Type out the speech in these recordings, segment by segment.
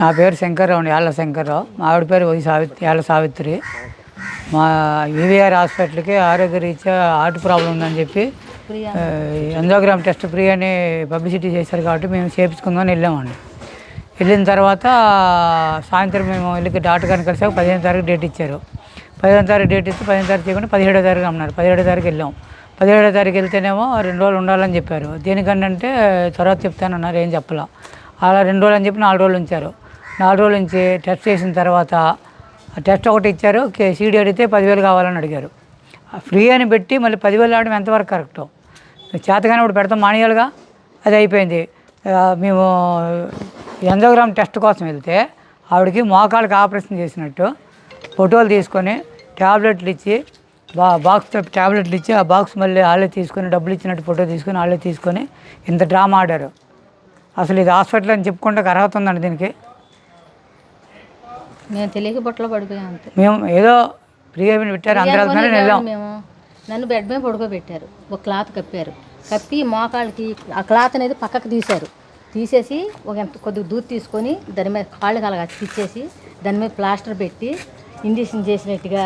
నా పేరు శంకర్రావు అండి యాళ్ళ శంకర్రావు. మా ఆవిడ పేరు వై సావిత్రి యాళ్ళ సావిత్రి. మా వివిఆర్ హాస్పిటల్కి ఆరోగ్య రీత్యా హార్ట్ ప్రాబ్లం ఉందని చెప్పి ఎంజోగ్రామ్ టెస్ట్ ఫ్రీ అని పబ్లిసిటీ చేశారు కాబట్టి మేము చేయించుకుందామని వెళ్ళామండి. వెళ్ళిన తర్వాత సాయంత్రం మేము వెళ్ళి డాక్టర్ గారిని కలిసాక పదిహేను తారీఖు డేట్ ఇచ్చారు. పదిహేను తారీఖు డేట్ ఇస్తే పదిహేను తారీఖు చేయకుండా పదిహేడో తారీఖు అన్నారు పదిహేడో తారీఖు వెళ్ళాం. పదిహేడో తారీఖు వెళ్తేనేమో రెండు రోజులు ఉండాలని చెప్పారు. దేనికంటే తర్వాత చెప్తానన్నారు ఏం చెప్పలా. అలా రెండు రోజులు అని చెప్పి నాలుగు రోజులు ఉంచారు. నాలుగు రోజుల నుంచి టెస్ట్ చేసిన తర్వాత టెస్ట్ ఒకటి ఇచ్చారు సీడీ అడిగితే పదివేలు కావాలని అడిగారు. ఆ ఫ్రీ అని పెట్టి మళ్ళీ పదివేలు ఆడడం ఎంతవరకు కరెక్టు? చేతగానే ఇప్పుడు పెడతాం మానేయాలిగా అది అయిపోయింది. మేము ఎంజోగ్రామ్ టెస్ట్ కోసం వెళ్తే ఆవిడకి మోకాళ్ళకి ఆపరేషన్ చేసినట్టు ఫోటోలు తీసుకొని ట్యాబ్లెట్లు ఇచ్చి బా బాక్స్ ట్యాబ్లెట్లు ఇచ్చి ఆ బాక్స్ మళ్ళీ వాళ్ళే తీసుకొని డబ్బులు ఇచ్చినట్టు ఫోటో తీసుకొని వాళ్ళే తీసుకొని ఇంత డ్రామా ఆడారు. అసలు ఇది హాస్పిటల్ అని చెప్పుకుంటే అర్హత ఉందండి దీనికి. మేము తెలియక బుట్టలో పడిపోయాం అంతే. మేము ఏదో ఫ్రీగా పెట్టారు అందరూ వెళ్తున్నారని వెళ్ళాము వెళ్ళాం మేము. నన్ను బెడ్ మీద పడుకోబెట్టారు. ఒక క్లాత్ కప్పారు. కప్పి మోకాళ్ళకి ఆ క్లాత్ అనేది పక్కకు తీశారు. తీసేసి ఒక ఎంత కొద్దిగా దూది తీసుకొని దాని మీద కాళ్ళకి అలాగా తిచ్చేసి దాని మీద ప్లాస్టర్ పెట్టి ఇంజక్షన్ చేసినట్టుగా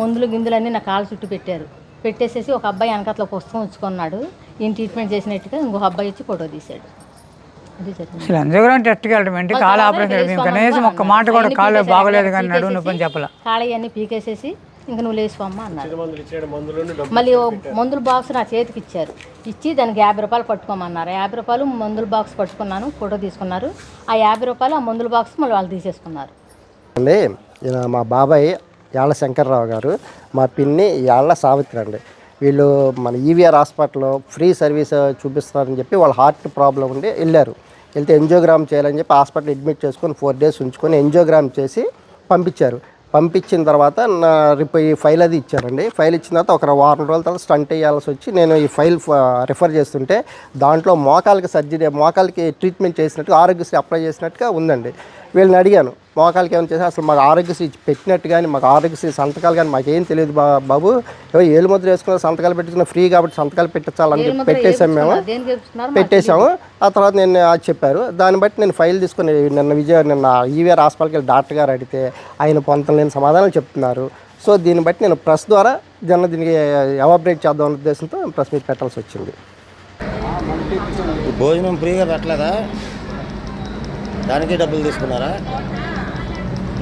మందులు గిందులు అన్నీ నా కాళ్ళ చుట్టూ పెట్టారు. పెట్టేసేసి ఒక అబ్బాయి వెనకట్ల పుస్తకం ఉంచుకున్నాడు. ఈయన ట్రీట్మెంట్ చేసినట్టుగా ఇంకొక అబ్బాయి వచ్చి ఫోటో తీశాడు. అసలు టెస్ట్కి వెళ్ళడం ఏంటి? కాలు ఆపరేషన్ మేము కనీసం ఒక్క మాట కూడా కాళ్ళు బాగోలేదు కానీ నడువు నొప్పి అని చెప్పాల? కాళ్ళ అన్నీ పీకేసేసి ఇంక నువ్వు లేచిపోమ్మా అన్నారు. మళ్ళీ మందుల బాక్స్ నా చేతికి ఇచ్చారు. ఇచ్చి దానికి యాభై రూపాయలు పట్టుకోమన్నారు. యాభై రూపాయలు మందుల బాక్స్ పట్టుకున్నాను ఫోటో తీసుకున్నారు. ఆ యాభై రూపాయలు ఆ మందుల బాక్స్ మళ్ళీ వాళ్ళు తీసేసుకున్నారు. అండి మా బాబాయ్ యాళ్ళ శంకర్రావు గారు మా పిన్ని యాళ్ళ సావిత్రి అండి. వీళ్ళు మన ఈవీఆర్ హాస్పిటల్లో ఫ్రీ సర్వీస్ చూపిస్తారని చెప్పి వాళ్ళ హార్ట్ ప్రాబ్లం ఉండి వెళ్ళారు. వెళ్తే ఎంజియోగ్రామ్ చేయాలని చెప్పి హాస్పిటల్ అడ్మిట్ చేసుకొని ఫోర్ డేస్ ఉంచుకొని ఎంజియోగ్రామ్ చేసి పంపించారు. పంపించిన తర్వాత నా రిపో ఈ ఫైల్ అది ఇచ్చారండి. ఫైల్ ఇచ్చిన తర్వాత ఒక వారం రోజుల తర్వాత స్టంట్ వేయాల్సి వచ్చి నేను ఈ ఫైల్ రిఫర్ చేస్తుంటే దాంట్లో మోకాలకి సర్జరీ మోకాలకి ట్రీట్మెంట్ చేసినట్టుగా ఆరోగ్యశ్రీ అప్లై చేసినట్టుగా ఉందండి. వీళ్ళని అడిగాను. మోకాలకి ఏమైనా చేసి అసలు మాకు ఆరోగ్యశ్రీ పెట్టినట్టు కానీ మాకు ఆరోగ్యశ్రీ సంతకాలు కానీ మాకేం తెలియదు బా బాబు. ఏవో ఏలు ముద్ర వేసుకున్న సంతకాలు పెట్టుకున్న ఫ్రీ కాబట్టి సంతకాలు పెట్టించాలని చెప్పి పెట్టేసాం మేము. పెట్టేశాము. ఆ తర్వాత నేను అది చెప్పారు. దాన్ని బట్టి నేను ఫైల్ తీసుకుని నిన్న విజయ నిన్న ఈవీఆర్ హాస్పిటల్కి వెళ్ళి డాక్టర్ గారు అడిగితే ఆయన పొంతలేని సమాధానాలు చెప్తున్నారు. సో దీన్ని బట్టి నేను ప్రెస్ ద్వారా జన దీనికి ఎవాబరేట్ చేద్దాం అనే ఉద్దేశంతో ప్రెస్ మీట్ పెట్టాల్సి వచ్చింది. భోజనం ఫ్రీగా పెట్టలేదా? దానికి డబ్బులు తీసుకున్నారా?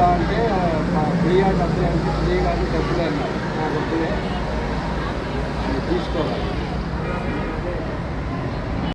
అంటే ఫ్రీగా డబ్బులు అంటే ఫ్రీ కానీ డబ్బులు అన్నారు. నా డబ్బులే. తీసుకోవాలి.